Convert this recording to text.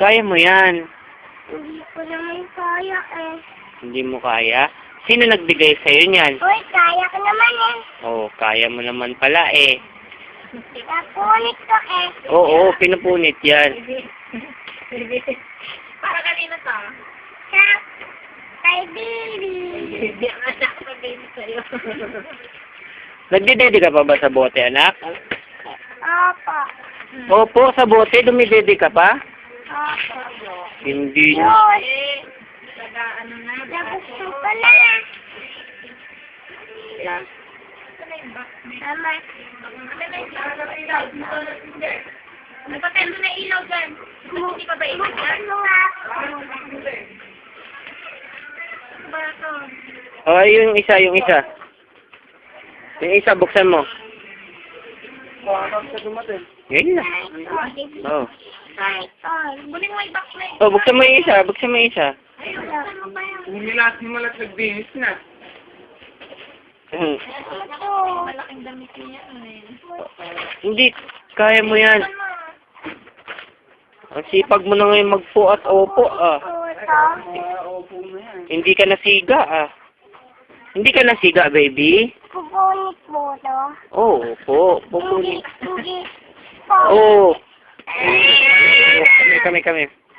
Kaya mo yan. Hindi ko naman kaya eh. Hindi mo kaya? Sino nagbigay sa'yo niyan? Uy, kaya ko naman eh. Oh, kaya mo naman pala eh. Napunit ko eh. Oo, pinupunit yan. Para kanina to. Sa kay Bibi. Hindi ang anak ko din sa'yo. Nagdidede ka pa ba sa bote, anak? Opo. Opo, sa bote, dumidede ka pa? Hindi. Eh, taga ano na. Nagusto box? Ilaw. Nagpatendo na ilaw dyan. Hindi pa ba ilaw dyan? Oh, yung isa, yung isa. Yung isa, buksan mo. Yan na. Oh. Ito. Kunin mo yung yun. Oh, buksan mo yung isa, buksan mo yung isa. Ayun, buksan mo pa mo malat nagbihis na. Hmm. Malaking damit niya. Hindi, kaya mo yan. Ang sipag mo na ngayon magpo at opo, ah. Yan. Hindi ka nasiga, ah. Hindi ka nasiga, baby? Pupunit mo to. Oo, oh, opo. Hindi. Pupunin. Hindi. Po. come coming. come.